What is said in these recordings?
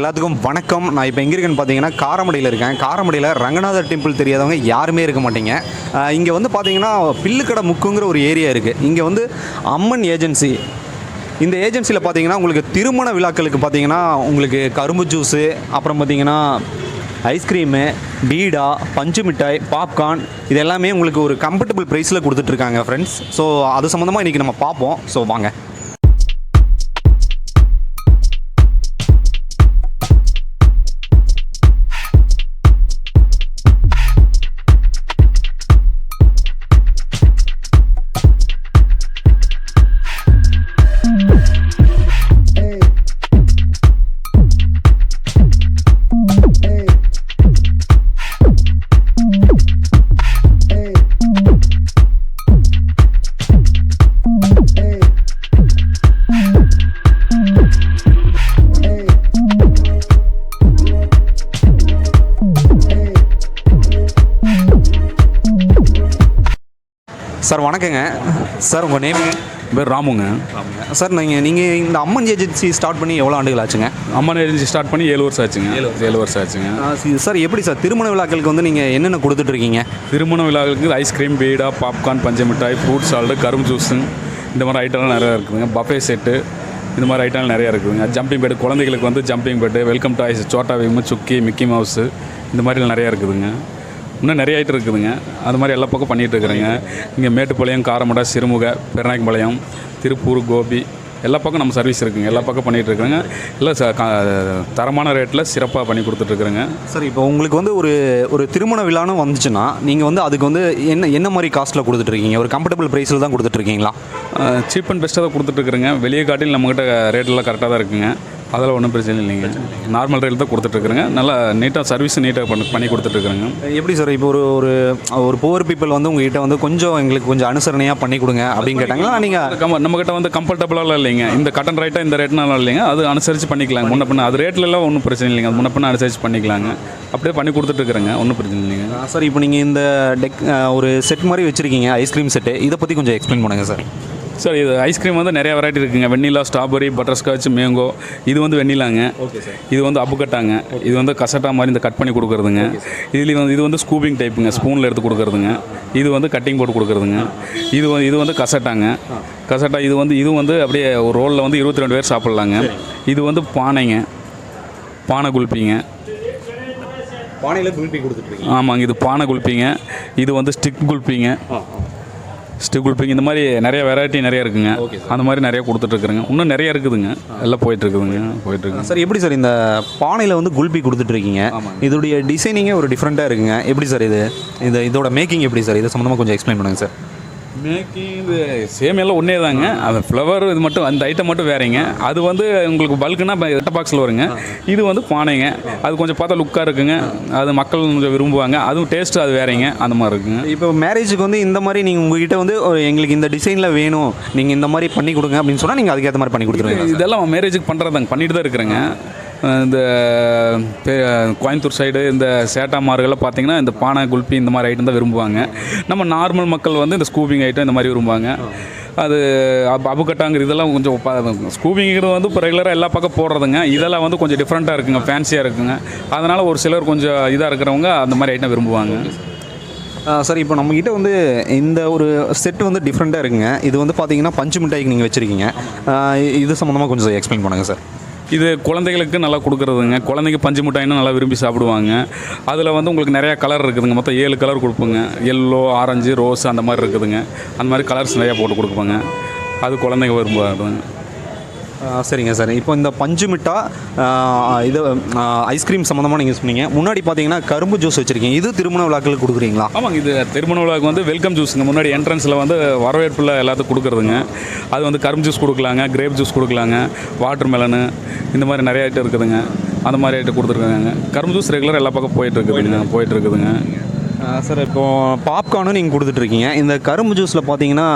எல்லாத்துக்கும் வணக்கம். நான் இப்போ எங்கே இருக்கேன்னு பார்த்தீங்கன்னா காரமடையில் இருக்கேன். காரமடையில் ரங்கநாதர் டெம்பிள் தெரியாதவங்க யாருமே இருக்க மாட்டீங்க. இங்கே வந்து பார்த்தீங்கன்னா பில்லுக்கடை முக்குங்கிற ஒரு ஏரியா இருக்குது இங்கே வந்து அம்மன் ஏஜென்சி. இந்த ஏஜென்சியில் பார்த்தீங்கன்னா உங்களுக்கு திருமண விழாக்களுக்கு பார்த்தீங்கன்னா உங்களுக்கு கரும்பு ஜூஸு அப்புறம் பார்த்தீங்கன்னா ஐஸ்கிரீமு பீடா பஞ்சு மிட்டாய் பாப்கார்ன் இது எல்லாமே உங்களுக்கு ஒரு கம்ஃபர்டபுள் ப்ரைஸில் கொடுத்துட்ருக்காங்க ஃப்ரெண்ட்ஸ் ஸோ அது சம்மந்தமாக இன்றைக்கி நம்ம பார்ப்போம் ஸோ வாங்க. வணக்கங்க. சார் உங்கள் நேம் பேர் ராமுங்க. சார் நீங்கள் நீங்கள் இந்த அம்மன் ஏஜென்சி ஸ்டார்ட் பண்ணி எவ்வளோ ஆண்டுகள் ஆச்சுங்க? அம்மன் ஏஜென்சி ஸ்டார்ட் பண்ணி ஏழு வருஷம் ஆச்சுங்க. ஏழு வருஷம். ஆச்சுங்க. ஆ, சி- சார் எப்படி சார்? திருமண விழாக்களுக்கு வந்து நீங்கள் என்னென்ன கொடுத்துட்ருக்கீங்க திருமண விழாவுக்கு ஐஸ்கிரீம் பீடா பாப்கார்ன் பஞ்ச மிட்டாய் ஃப்ரூட் சால்டு கரும்பு ஜூஸுங்க இந்த மாதிரி ஐட்டம்லாம் நிறையா இருக்குதுங்க. பஃபே செட்டு இந்த மாதிரி ஐட்டம்லாம் நிறையா இருக்குதுங்க. ஜம்பிங் பெட் குழந்தைகளுக்கு வந்து jumping bed welcome toys Chhota Bheem சுக்கி மிக்கி மவுஸு இந்த மாதிரிலாம் நிறையா இருக்குதுங்க. இன்னும் நிறைய ஐட்டம் இருக்குதுங்க. அது மாதிரி எல்லா பக்கம் பண்ணிகிட்டு இருக்கிறேங்க. இங்கே மேட்டுப்பாளையம் காரமடை சிறுமுகை பெருநாயக்கம்பாளையம் திருப்பூர் கோபி எல்லா பக்கம் நம்ம சர்வீஸ் இருக்குங்க. எல்லா பக்கம் பண்ணிகிட்டு இருக்கிறேங்க. கா- தரமான ரேட்டில் சிறப்பாக பண்ணி கொடுத்துட்ருக்குறேங்க சார் இப்போ உங்களுக்கு வந்து ஒரு ஒரு திருமண விழான்னு வந்துச்சுன்னா நீங்கள் வந்து அதுக்கு வந்து என்ன என்ன மாதிரி காஸ்ட்டில் கொடுத்துட்ருக்கீங்க ஒரு கம்ஃபர்டபுள் ப்ரைஸில் தான் கொடுத்துட்ருக்கீங்களா சீப் அண்ட் பெஸ்ட்டாக தான் கொடுத்துட்ருக்குறேங்க வெளியே காட்டில் நம்மக்கிட்ட ரேட்டெல்லாம் கரெக்டாக தான் இருக்குங்க. அதில் ஒன்றும் பிரச்சனை இல்லைங்க. நார்மல் ரேட் தான் கொடுத்துட்ருக்குறேங்க. நல்லா நீட்டாக சர்வீஸ் நீட்டாக பண்ணி பண்ணி கொடுத்துட்ருக்குறேங்க. எப்படி சார் இப்போ ஒரு ஒரு ஒரு புவர் பீப்புள் வந்து உங்ககிட்ட வந்து கொஞ்சம் எங்களுக்கு கொஞ்சம் அனுசரணையாக பண்ணி கொடுங்க அப்படின்னு கேட்டாங்களா நீங்கள் கம்ம நம்மக்கிட்ட வந்து கம்ஃபர்டபுளாக இல்லைங்க. இந்த கட்டன் ரைட்டாக இந்த ரேட்னால இல்லைங்க. அது அனுசரித்து பண்ணிக்கலாங்க. முன்ன பின்ன அது ரேட்ல எல்லாம் ஒன்றும் பிரச்சனை இல்லைங்க. அது முன்ன பின்ன அனுசரித்து பண்ணிக்கலாங்க. அப்படியே பண்ணி கொடுத்துட்ருக்குறேங்க. ஒன்றும் பிரச்சனை இல்லைங்க. சார் இப்போ நீங்கள் இந்த டெக் ஒரு செட் மாதிரி வச்சுருக்கீங்க ஐஸ்கிரீம் செட்டு இதை பற்றி கொஞ்சம் எக்ஸ்பிளைன் பண்ணுங்கள் சார் சார் இது ஐஸ்கிரீம் வந்து நிறைய வெரைட்டி இருக்குங்க. வெண்ணிலா ஸ்ட்ராபெரி பட்டர்ஸ்காட்ச் மேங்கோ இது வந்து வெண்ணிலாங்க இது வந்து அப்புக்கட்டாங்க இது வந்து கசட்டா மாதிரி இந்த கட் பண்ணி கொடுக்குறதுங்க. இதுல வந்து இது வந்து ஸ்கூபிங் டைப்புங்க ஸ்பூனில் எடுத்து கொடுக்குறதுங்க. இது வந்து கட்டிங் போட்டு கொடுக்குறதுங்க. இது வந்து இது வந்து கசட்டாங்க. கசட்டா இது வந்து இது வந்து அப்படியே ஒரு ரோலில் வந்து இருபத்தி ரெண்டு பேர் சாப்பிட்லாங்க. இது வந்து பானைங்க. பானை குல்பிங்க. பானையில் குல்பி கொடுத்துட்ருக்கீங்க ஆமாங்க. இது பானை குல்பிங்க. இது வந்து ஸ்டிக் குல்பிங்க. ஸ்டிக் குல்பிங்க இந்த மாதிரி நிறைய வெரைட்டி நிறைய இருக்குங்க. அந்த மாதிரி நிறைய கொடுத்துட்ருக்குறேங்க. இன்னும் நிறைய இருக்குதுங்க. எல்லாம் போயிட்டுருக்குதுங்க போயிட்டுருக்குங்க சார் எப்படி சார் இந்த பானையில் வந்து குல்பி கொடுத்துட்ருக்கீங்க? இதோடைய டிசைனிங்கே ஒரு டிஃப்ரெண்ட்டாக இருக்குங்க. எப்படி சார் இது? இது இதோட மேக்கிங் எப்படி சார்? இது சம்மந்தமாக கொஞ்சம் எக்ஸ்பிளைன் பண்ணுங்கள் சார். மேக்கிங் இது சேம் எல்லாம் ஒன்றே தாங்க அந்த ஃப்ளவர் இது மட்டும் அந்த ஐட்டம் மட்டும் வேறங்க. அது வந்து உங்களுக்கு பல்க்குனா எட்ட பாக்ஸில் வருங்க. இது வந்து பானைங்க. அது கொஞ்சம் பார்த்தா லுக்காக இருக்குங்க. அது மக்கள் கொஞ்சம் விரும்புவாங்க. அதுவும் டேஸ்ட்டு அது வேறங்க. அந்த மாதிரி இருக்குங்க. இப்போ மேரேஜுக்கு வந்து இந்த மாதிரி நீங்கள் உங்ககிட்ட வந்து எங்களுக்கு இந்த டிசைனில் வேணும். நீங்கள் இந்த மாதிரி பண்ணி கொடுங்க அப்படின்னு சொன்னால் நீங்கள் அதுக்கேற்ற மாதிரி பண்ணி கொடுத்துருவீங்க. இதெல்லாம் மேரேஜுக்கு பண்ணுறதாங்க பண்ணிட்டு தான் இருக்கிறேங்க. இந்த கோயம்புத்தூர் சைடு இந்த சேட்டாமார்கள்லாம் பார்த்தீங்கன்னா இந்த பானை குல்பி இந்த மாதிரி ஐட்டம் தான் விரும்புவாங்க. நம்ம நார்மல் மக்கள் வந்து இந்த ஸ்கூபிங் ஐட்டம் இந்த மாதிரி விரும்புவாங்க. அது அப் அபுக்கட்டாங்கிற இதெல்லாம் கொஞ்சம் ஸ்கூபிங்கிறது வந்து இப்போ ரெகுலராக எல்லா பக்கம் போடுறதுங்க. இதெல்லாம் வந்து கொஞ்சம் டிஃப்ரெண்ட்டாக இருக்குங்க ஃபேன்சியாக இருக்குங்க. அதனால் ஒரு சிலர் கொஞ்சம் இதாக இருக்கிறவங்க அந்த மாதிரி ஐட்டம் விரும்புவாங்க. சார் இப்போ நம்மக்கிட்ட வந்து இந்த ஒரு செட் வந்து டிஃப்ரெண்ட்டாக இருக்குங்க. இது வந்து பார்த்தீங்கன்னா பஞ்சு மிட்டாய்க்கு நீங்கள் வச்சுருக்கீங்க. இது சம்மந்தமாக கொஞ்சம் எக்ஸ்பிளைன் பண்ணுங்கள் சார் இது குழந்தைகளுக்கு நல்லா கொடுக்குறதுங்க. குழந்தைங்க பஞ்சு மிட்டாய்னா நல்லா விரும்பி சாப்பிடுவாங்க. அதில் வந்து உங்களுக்கு நிறையா கலர் இருக்குதுங்க. மொத்தம் ஏழு கலர் கொடுப்போங்க. எல்லோ ஆரஞ்சு ரோஸ் அந்த மாதிரி இருக்குதுங்க. அந்த மாதிரி கலர்ஸ் நிறையா போட்டு கொடுப்பாங்க. அது குழந்தைங்க விரும்புவாங்க. சரிங்க சார். இப்போ இந்த பஞ்சு மிட்டா இது ஐஸ்கிரீம் சம்மந்தமாக நீங்கள் சொன்னீங்க. முன்னாடி பார்த்தீங்கன்னா கரும்பு ஜூஸ் வச்சுருக்கீங்க. இது திருமண விழாக்களுக்கு கொடுக்குறீங்களா? ஆமாங்க இது திருமண விழாவுக்கு வந்து வெல்கம் ஜூஸுங்க முன்னாடி என்ட்ரன்ஸில் வந்து வரவேற்பில் எல்லாத்துக்கும் கொடுக்குறதுங்க. அது வந்து கரும்பு ஜூஸ் கொடுக்கலாங்க கிரேப் ஜூஸ் கொடுக்கலாங்க வாட்டர் மெலனு இந்த மாதிரி நிறைய ஐட்டம் இருக்குதுங்க. அந்த மாதிரி ஐட்டம் கொடுத்துருக்காங்க. கரும்பு ஜூஸ் ரெகுலர் எல்லா பக்கம் போயிட்டு இருக்குதுங்க போயிட்டு இருக்குதுங்க சார் இப்போ பாப்கார்னும் நீங்கள் கொடுத்துட்ருக்கீங்க இந்த கரும்பு ஜூஸில் பார்த்தீங்கன்னா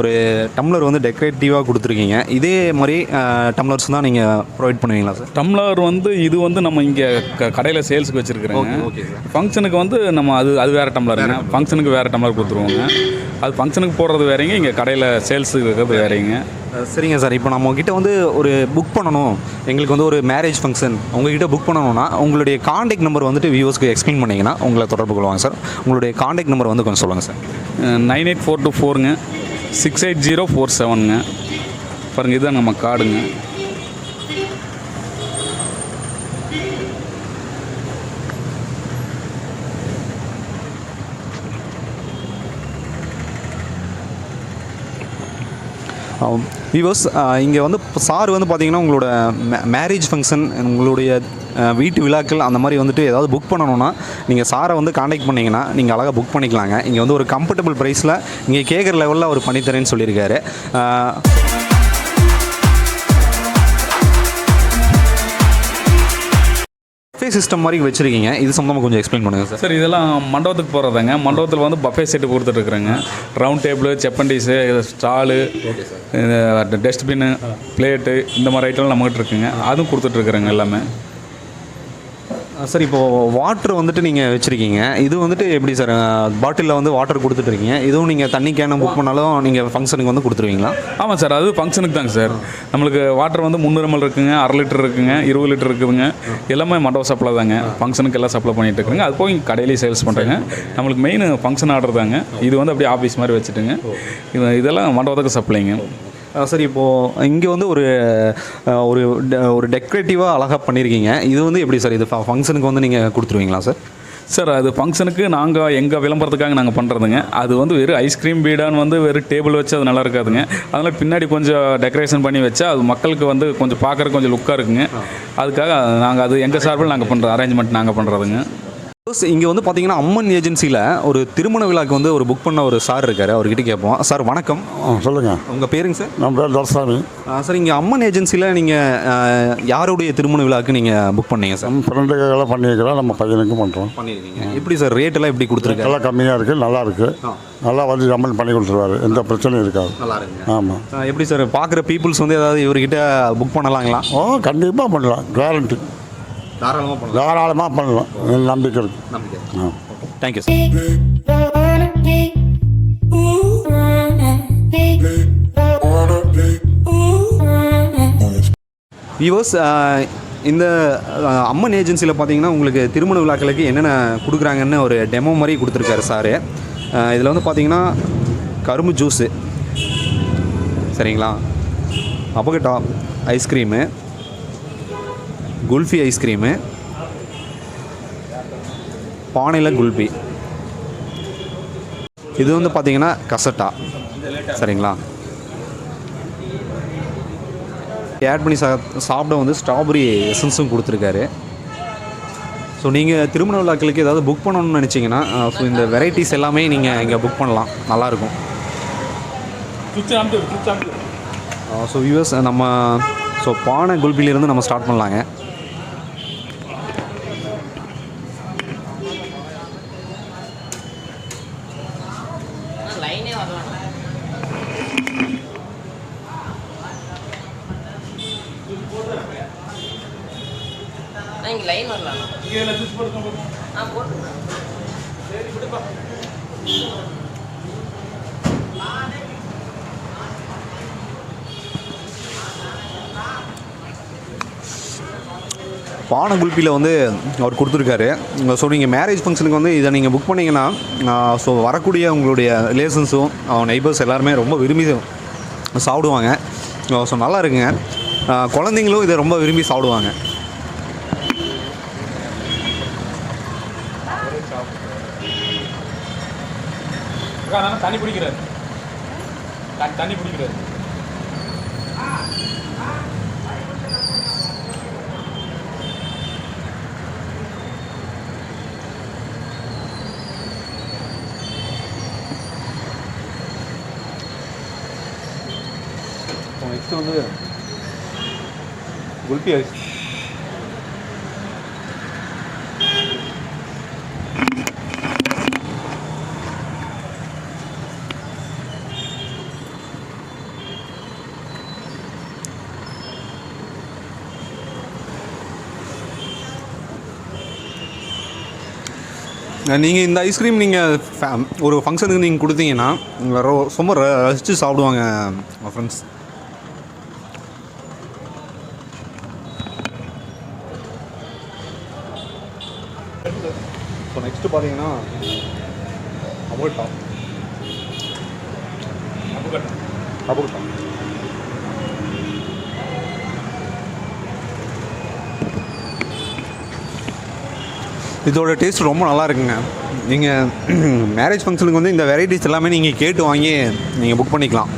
ஒரு டம்ளர் வந்து டெக்கரேட்டிவாக கொடுத்துருக்கீங்க. இதே மாதிரி டம்ளர்ஸ் தான் நீங்கள் ப்ரொவைட் பண்ணுவீங்களா சார் டம்ளர் வந்து இது வந்து நம்ம இங்கே க கடையில் சேல்ஸுக்கு வச்சுருக்குறோங்க. ஃபங்க்ஷனுக்கு வந்து நம்ம அது அது வேறு டம்ளருங்க ஃபங்க்ஷனுக்கு வேறு டம்ளர் கொடுத்துருவோங்க. அது ஃபங்க்ஷனுக்கு போடுறது வேறங்க. இங்கே கடையில் சேல்ஸுக்கு இருக்கிறது வேறங்க. சரிங்க சார். இப்போ நம்ம உங்ககிட்ட வந்து ஒரு புக் பண்ணணும். எங்களுக்கு வந்து ஒரு மேரேஜ் ஃபங்க்ஷன் உங்ககிட்ட புக் பண்ணணும்னா உங்களுடைய காண்டாக்ட் நம்பர் வந்துட்டு வியூவர்ஸ்க்கு எக்ஸ்பிளைன் பண்ணிங்கன்னா உங்களை தொடர்பு கொள்வாங்க சார். உங்களுடைய காண்டாக்ட் நம்பர் வந்து கொஞ்சம் சொல்லுங்கள் sir. Nine eight four two ஃபோருங்க six eight zero four செவனுங்க பாருங்கள் இதுதான் நம்ம கார்டுங்க விவர்ஸ் இங்கே வந்து சார் வந்து பார்த்தீங்கன்னா உங்களோட மேரேஜ் ஃபங்க்ஷன் உங்களுடைய வீட்டு விழாக்கள் அந்த மாதிரி வந்துட்டு ஏதாவது புக் பண்ணணும்னா நீங்கள் சாரை வந்து காண்டாக்ட் பண்ணிங்கன்னா நீங்கள் அழகாக புக் பண்ணிக்கலாங்க. இங்கே வந்து ஒரு கம்ஃபர்டபுள் ப்ரைஸில் இங்கே கேட்குற லெவலில் அவர் பண்ணித்தரேன்னு சொல்லியிருக்காரு. பஃபே சிஸ்டம் மாதிரி வச்சுருக்கீங்க. இது சம்மந்தமாக கொஞ்சம் எக்ஸ்பிளைன் பண்ணுங்கள் சார் சார் இதெல்லாம் மண்டபத்துக்கு போகிறதாங்க மண்டபத்தில் வந்து பஃபே செட்டு கொடுத்துட்ருக்குறேங்க ரவுண்ட் டேபிள் செப்பண்டீஸு ஸ்டாலு டஸ்ட்பின்னு பிளேட்டு இந்த மாதிரி ஐட்டம்லாம் நம்மகிட்ட இருக்குங்க. அதுவும் கொடுத்துட்ருக்குறேங்க எல்லாமே. சார் இப்போது வாட்டர் வந்துட்டு நீங்கள் வச்சுருக்கீங்க. இது வந்துட்டு எப்படி சார் பாட்டிலில் வந்து வாட்டர் கொடுத்துட்ருக்கீங்க இதுவும் நீங்கள் தண்ணி கேனை புக் பண்ணாலும் நீங்கள் ஃபங்க்ஷனுக்கு வந்து கொடுத்துருவீங்களா? ஆமாம் சார் அது ஃபங்க்ஷனுக்கு தாங்க சார் நம்மளுக்கு வாட்டர் வந்து முந்நூறு ml இருக்குங்க அரை லிட்டர் இருக்குங்க இருபது லிட்டர் இருக்குதுங்க எல்லாமே மண்டப சப்ளை தாங்க. ஃபங்க்ஷனுக்கு எல்லாம் சப்ளை பண்ணிட்டு இருக்குங்க. அது போய் கடையிலேயே சேல்ஸ் பண்ணுறேங்க நம்மளுக்கு மெயின் ஃபங்க்ஷன் ஆர்டர் தாங்க. இது வந்து அப்படியே ஆஃபீஸ் மாதிரி வச்சுட்டுங்க. இது இதெல்லாம் மண்டபத்துக்கு சப்ளைங்க சார் இப்போது இங்கே வந்து ஒரு ஒரு ஒரு டெக்கரேட்டிவாக அழகாக பண்ணியிருக்கீங்க இது வந்து எப்படி சார்? இது ஃபங்க்ஷனுக்கு வந்து நீங்கள் கொடுத்துருவீங்களா சார்? சார் அது ஃபங்க்ஷனுக்கு நாங்கள் எங்கள் விளம்பரத்துக்காக நாங்கள் பண்ணுறதுங்க அது வந்து வெறும் ஐஸ்கிரீம் பீடான்னு வந்து வெறும் டேபிள் வச்சு அது நல்லா இருக்காதுங்க. அதனால் பின்னாடி கொஞ்சம் டெக்கரேஷன் பண்ணி வச்சா அது மக்களுக்கு வந்து கொஞ்சம் பார்க்குறக்கு கொஞ்சம் லுக்காக இருக்குங்க. அதுக்காக நாங்கள் அது எங்கள் சார்பில் நாங்கள் பண்ணுற அரேஞ்ச்மெண்ட் நாங்கள் பண்ணுறதுங்க இங்கே வந்து பார்த்தீங்கன்னா அம்மன் ஏஜென்சியில் ஒரு திருமண விழாக்கு வந்து ஒரு புக் பண்ண ஒரு சார் இருக்கார் அவர்கிட்ட கேட்போம். சார் வணக்கம். ஆ சொல்லுங்கள் உங்கள் பேருங்க சார் நம்ம பேர் தர்சாமி. சார் இங்கே அம்மன் ஏஜென்சியில் நீங்கள் யாருடைய திருமண விழாக்கு நீங்கள் புக் பண்ணீங்க சார் ஃப்ரெண்டுக்கெல்லாம் பண்ணியிருக்கிறோம் நம்ம பையனுக்கும் பண்ணுறோம் பண்ணியிருக்கீங்க எப்படி சார் ரேட் எல்லாம் எப்படி கொடுத்துருக்காரு? எல்லாம் கம்மியாக இருக்குது நல்லா இருக்குது நல்லா வந்து கம்மன் பண்ணி கொடுத்துருவாரு எந்த பிரச்சனையும் இருக்காது. நல்லா இருக்குங்க. ஆமாம் எப்படி சார் பார்க்குற பீப்புள்ஸ் வந்து ஏதாவது இவர்கிட்ட புக் பண்ணலாங்களா? ஓ கண்டிப்பாக பண்ணலாம் கேரண்டி தாராளமாக பண்ணலாம். தாராளமாக பண்ணலாம். நம்பிக்கை இருக்குது நம்பிக்கை. ஆ. தேங்க்யூ சார் வியூவர்ஸ் இந்த அம்மன் ஏஜென்சியில் பார்த்தீங்கன்னா உங்களுக்கு திருமண விழாக்களுக்கு என்னென்ன கொடுக்குறாங்கன்னு ஒரு டெமோ மாதிரி கொடுத்துருக்காரு சார் இதில் வந்து பார்த்தீங்கன்னா கரும்பு ஜூஸு சரிங்களா? அப்பகட்டா ஐஸ்கிரீமு குல்ஃபி ஐஸ்கிரீமு பானையில் குல்பி இது வந்து பார்த்தீங்கன்னா கசட்டா. சரிங்களா? ஆட் பண்ணி சா சாப்பிட வந்து ஸ்ட்ராபெரி எசன்ஸும் கொடுத்துருக்காரு. ஸோ நீங்கள் திருமண விழாக்களுக்கு ஏதாவது புக் பண்ணணும்னு நினச்சிங்கன்னா ஸோ இந்த வெரைட்டிஸ் எல்லாமே நீங்கள் இங்கே புக் பண்ணலாம். நல்லாயிருக்கும். ஸோ வியூவர்ஸ் நம்ம ஸோ பானை குல்பிலிருந்து நம்ம ஸ்டார்ட் பண்ணலாங்க. இங்கே லைன் வரலாம் ஆ விடுப்பா பானை குல்பியில் வந்து அவர் கொடுத்துருக்காரு. ஸோ நீங்கள் மேரேஜ் ஃபங்க்ஷனுக்கு வந்து இதை நீங்கள் புக் பண்ணிங்கன்னா ஸோ வரக்கூடிய உங்களுடைய ரிலேஷன்ஸும் நெய்பர்ஸ் எல்லாருமே ரொம்ப விரும்பி சாப்பிடுவாங்க. ஸோ நல்லா இருக்குங்க. குழந்தைங்களும் இதை ரொம்ப விரும்பி சாப்பிடுவாங்க. தண்ணி பிடிக்கிறாரு தண்ணி பிடிக்கிறாரு நெக்ஸ்ட் வந்து குல்பி அரிசி நீங்கள் இந்த ஐஸ்கிரீம் நீங்கள் ஒரு ஃபங்க்ஷனுக்கு நீங்கள் கொடுத்தீங்கன்னா ரோ ரொம்ப ரசித்து சாப்பிடுவாங்க ஃப்ரெண்ட்ஸ் ஸோ நெக்ஸ்ட்டு பார்த்தீங்கன்னா அபோட்டா அபுகட்டா அபுகட்டா இதோட டேஸ்ட் ரொம்ப நல்லா இருக்குங்க. நீங்கள் மேரேஜ் ஃபங்க்ஷனுக்கு வந்து இந்த வெரைட்டிஸ் எல்லாமே நீங்கள் கேட்டு வாங்கி நீங்கள் புக் பண்ணிக்கலாம்.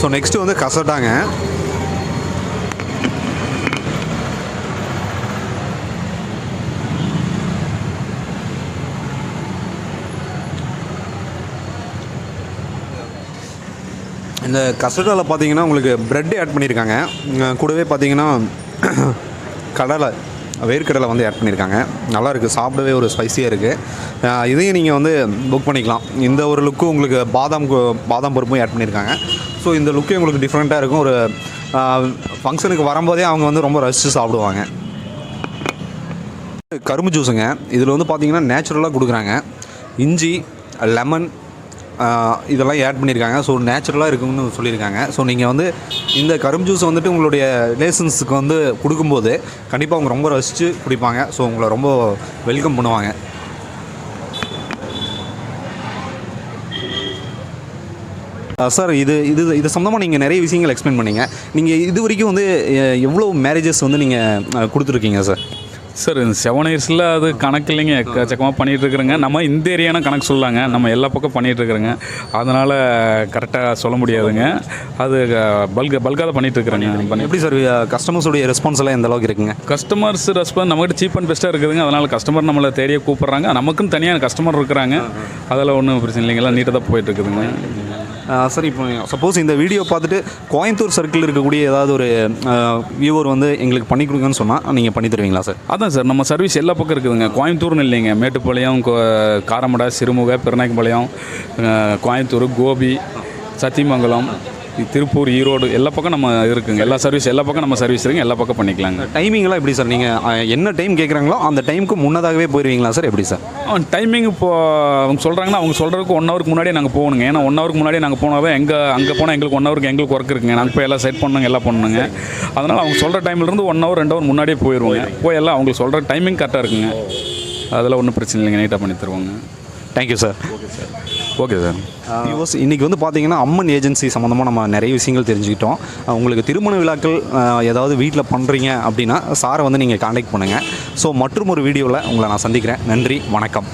ஸோ நெக்ஸ்ட்டு வந்து கசட்டாங்க. இந்த கசட்டாவில் பார்த்தீங்கன்னா உங்களுக்கு ப்ரெட் ஆட் பண்ணியிருக்காங்க கூடவே பார்த்தீங்கன்னா கடலை வேர்க்கடலை வந்து ஆட் பண்ணியிருக்காங்க. நல்லா இருக்குது சாப்பிடவே ஒரு ஸ்பைசியாக இருக்குது இதையும் நீங்கள் வந்து புக் பண்ணிக்கலாம். இந்த ஒரு லுக்கும் உங்களுக்கு பாதாம் கு- பாதாம் பருப்பும் ஆட் பண்ணியிருக்காங்க. ஸோ இந்த லுக்கே உங்களுக்கு டிஃப்ரெண்ட்டாக இருக்கும். ஒரு ஃபங்க்ஷனுக்கு வரும்போதே அவங்க வந்து ரொம்ப ரசித்து சாப்பிடுவாங்க. கரும்பு ஜூஸுங்க இதில் வந்து பார்த்திங்கன்னா நேச்சுரலாக கொடுக்குறாங்க. இஞ்சி லெமன் இதெல்லாம் ஆட் பண்ணியிருக்காங்க. ஸோ நேச்சுரலாக இருக்குன்னு சொல்லியிருக்காங்க. ஸோ நீங்கள் வந்து இந்த கரும்பு ஜூஸ் வந்துட்டு உங்களுடைய ரிலேஷன்ஸுக்கு வந்து கொடுக்கும்போது கண்டிப்பாக அவங்க ரொம்ப ரசித்து குடிப்பாங்க. ஸோ உங்களை ரொம்ப வெல்கம் பண்ணுவாங்க. சார் இது இது இது சம்மந்தமாக நீங்கள் நிறைய விஷயங்கள் எக்ஸ்பிளைன் பண்ணீங்க. நீங்கள் இது வரைக்கும் வந்து எவ்வளோ மேரேஜஸ் வந்து நீங்கள் கொடுத்துருக்கீங்க சார் சார் இந்த செவன் இயர்ஸில் அது கணக்கு இல்லைங்க. எக்கச்சக்கமாக பண்ணிகிட்டு இருக்கிறேங்க. நம்ம இந்த ஏரியானா கணக்கு சொல்லாங்க நம்ம எல்லா பக்கம் பண்ணிகிட்டு இருக்கிறோங்க. அதனால் கரெக்டாக சொல்ல முடியாதுங்க. அது பல்க பல்காக தான் பண்ணிகிட்டு இருக்கிறேங்க. பண்ணி எப்படி சார் கஸ்டமர்ஸுடைய ரெஸ்பான்ஸ் எல்லாம் எந்த அளவுக்கு இருக்குங்க? கஸ்டமர்ஸ் ரெஸ்பான்ஸ் நம்மகிட்ட சீப் அண்ட் பெஸ்ட்டாக இருக்குதுங்க. அதனால் கஸ்டமர் நம்மளை தேடியே கூப்பிட்றாங்க. நமக்கும் தனியாக கஸ்டமர் இருக்கிறாங்க. அதில் ஒன்றும் பிரச்சனை இல்லைங்களா நீட்டாக தான் போயிட்டு இருக்குதுங்க. சார் இப்போ சப்போஸ் இந்த வீடியோ பார்த்துட்டு கோயம்புத்தூர் சர்க்கிள் இருக்கக்கூடிய ஏதாவது ஒரு வியூவர் வந்து எங்களுக்கு பண்ணி கொடுங்கன்னு சொன்னால் நீங்கள் பண்ணி தருவீங்களா சார் அதான் சார் நம்ம சர்வீஸ் எல்லா பக்கம் இருக்குதுங்க. கோயம்புத்தூர்னு இல்லைங்க. மேட்டுப்பாளையம் கோ- காரமடை சிறுமுகை பெருநாயக்கம்பாளையம் கோயம்புத்தூர் கோபி சத்தியமங்கலம் திருப்பூர் ஈரோடு எல்லா பக்கம் நம்ம இருக்குங்க. எல்லா சர்வீஸ் எல்லா பக்கம் நம்ம சர்வீஸ் இருக்குங்க. எல்லா பக்கம் பண்ணிக்கலாங்க. டைமிங்லாம் எப்படி சார் நீங்கள் என்ன டைம் கேட்குறாங்களோ அந்த டைமுக்கு முன்னதாகவே போயிடுவீங்களா சார் எப்படி சார் டைமிங் இப்போ அவங்க சொல்கிறாங்கன்னா அவங்க சொல்கிறதுக்கு ஒன் ஹவருக்கு முன்னாடியே நாங்கள் போகணுங்க. ஏன்னா ஒன் ஹவருக்கு முன்னாடியே நாங்கள் போனால் தான் எங்கே அங்கே போனால் எங்களுக்கு ஒன் ஹவருக்கு எங்களுக்கு ஒர்க் இருக்குங்க. நாங்கள் போய் எல்லாம் செட் பண்ணுங்க எல்லாம் பண்ணுங்க. அதனால் அவங்க சொல்கிற டைம்லேருந்து ஒன் ஹவர் ரெண்டு ஹவர் முன்னாடியே போயிடுவோங்க போய் எல்லாம் அவங்களுக்கு சொல்கிற டைமிங் கரெக்டாக இருக்குங்க. அதில் ஒன்றும் பிரச்சனை இல்லைங்க. நீட்டாக பண்ணி தருவாங்க. Thank you sir okay sir viewers இன்றைக்கி வந்து பார்த்தீங்கன்னா அம்மன் ஏஜென்சி சம்மந்தமாக நம்ம நிறைய விஷயங்கள் தெரிஞ்சுக்கிட்டோம். அஹ் உங்களுக்கு திருமண விழாக்கள் அஹ், ஏதாவது வீட்டில் பண்ணுறீங்க அப்படின்னா சாரை வந்து நீங்கள் காண்டாக்ட் பண்ணுங்கள் ஸோ மற்றும் ஒரு வீடியோவில் உங்களை நான் சந்திக்கிறேன். நன்றி வணக்கம்.